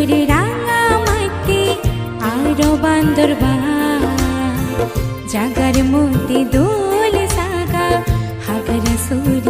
দূরে রাঙা আরও বান্দর জাগার মতি দোল সাগা হাগর সূর্য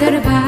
दरबार